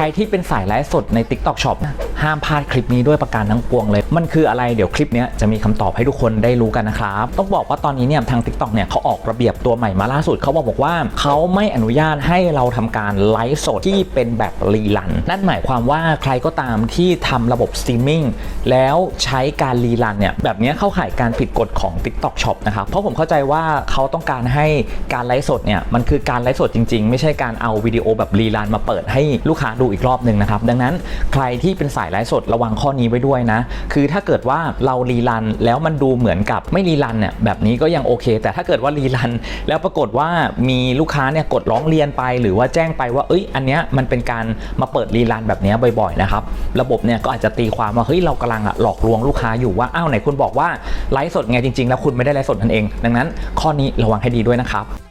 รที่เป็นสายไลฟ์สดใน TikTok Shop นะห้ามพลาดคลิปนี้ด้วยประการทั้งปวงเลย มันคืออะไรเดี๋ยวคลิปนี้จะมีคำตอบให้ทุกคนได้รู้กันนะครับ ต้องบอกว่าตอนนี้เนี่ยทาง TikTok เนี่ยเขาออกระเบียบตัวใหม่มาล่าสุดเขาบอกบอกว่าเขาไม่อนุญาตให้เราทำการไลฟ์สดที่เป็นแบบรีลัน นั่นหมายความว่าใครก็ตามที่ทำระบบสตรีมมิ่งแล้วใช้การรีลันเนี่ยแบบนี้เข้าข่ายการผิดกฎของ TikTok Shop นะครับเพราะผมเข้าใจว่าเขาต้องการให้การไลฟ์สดเนี่ยมันคือการไลฟ์สดจริง ๆ ไม่ใช่การเอาวิดีโอแบบรีลันมาเปิดให้ลูกค้าดูอีกรอบหนึ่งนะครับ ดังนั้นใครที่เป็นสายไลฟ์สดระวังข้อนี้ไว้ด้วยนะ คือถ้าเกิดว่าเรารีลันแล้วมันดูเหมือนกับไม่รีลันเนี่ยแบบนี้ก็ยังโอเค แต่ถ้าเกิดว่ารีลัน แล้วปรากฏว่ามีลูกค้าเนี่ยกดร้องเรียนไป หรือว่าแจ้งไปว่าเอ้ยอันเนี้ยมันเป็นการมาเปิดรีลันแบบนี้บ่อยๆนะครับระบบเนี่ยก็อาจจะตีความว่าเฮ้ยเรากำลังหลอกลวงลูกค้าอยู่ว่าอ้าวไหนคุณบอกว่าไลฟ์สดไงจริงๆ แล้วคุณไม่ได้ไลฟ์สดนั่นเอง ดังนั้น ข้อนี้ระวังให้ดีด้วยนะครับ